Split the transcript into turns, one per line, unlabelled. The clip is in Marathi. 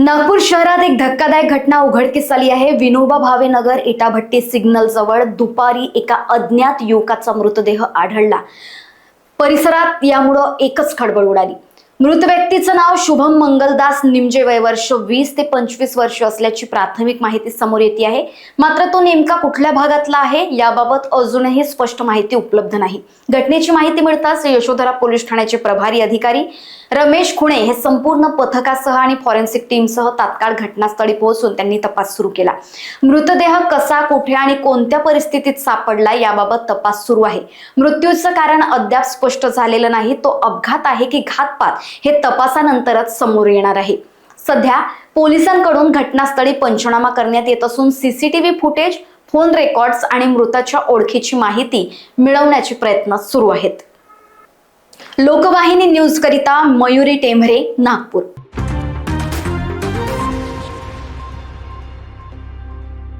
नागपूर शहरात एक धक्कादायक घटना उघडकीस आली आहे. विनोबा भावे नगर इटाभट्टी सिग्नल जवळ दुपारी एका अज्ञात युवकाचा मृतदेह आढळला. परिसरात यामुळं एकच खळबळ उडाली. मृत व्यक्तीचं नाव शुभम मंगलदास निमजे वय वर्ष वीस ते पंचवीस वर्ष असल्याची प्राथमिक माहिती समोर येते आहे. मात्र तो नेमका कुठल्या भागातला आहे याबाबत अजूनही स्पष्ट माहिती उपलब्ध नाही. घटनेची माहिती मिळताच यशोधरा पोलीस ठाण्याचे प्रभारी अधिकारी रमेश खुणे हे संपूर्ण पथकासह आणि फॉरेन्सिक टीमसह तात्काळ घटनास्थळी पोहोचून त्यांनी तपास सुरू केला. मृतदेह कसा कुठे आणि कोणत्या परिस्थितीत सापडला याबाबत तपास सुरू आहे. मृत्यूचं कारण अद्याप स्पष्ट झालेलं नाही. तो अपघात आहे की घातपात हे तपासानंतरच समोर येणार आहे. सध्या पोलिसांकडून घटनास्थळी पंचनामा करण्यात येत असून सीसीटीव्ही फुटेज फोन रेकॉर्ड्स आणि मृताच्या ओळखीची माहिती मिळवण्याचे प्रयत्न सुरू आहेत. लोकवाहिनी न्यूज करिता मयुरी टेंभरे नागपूर.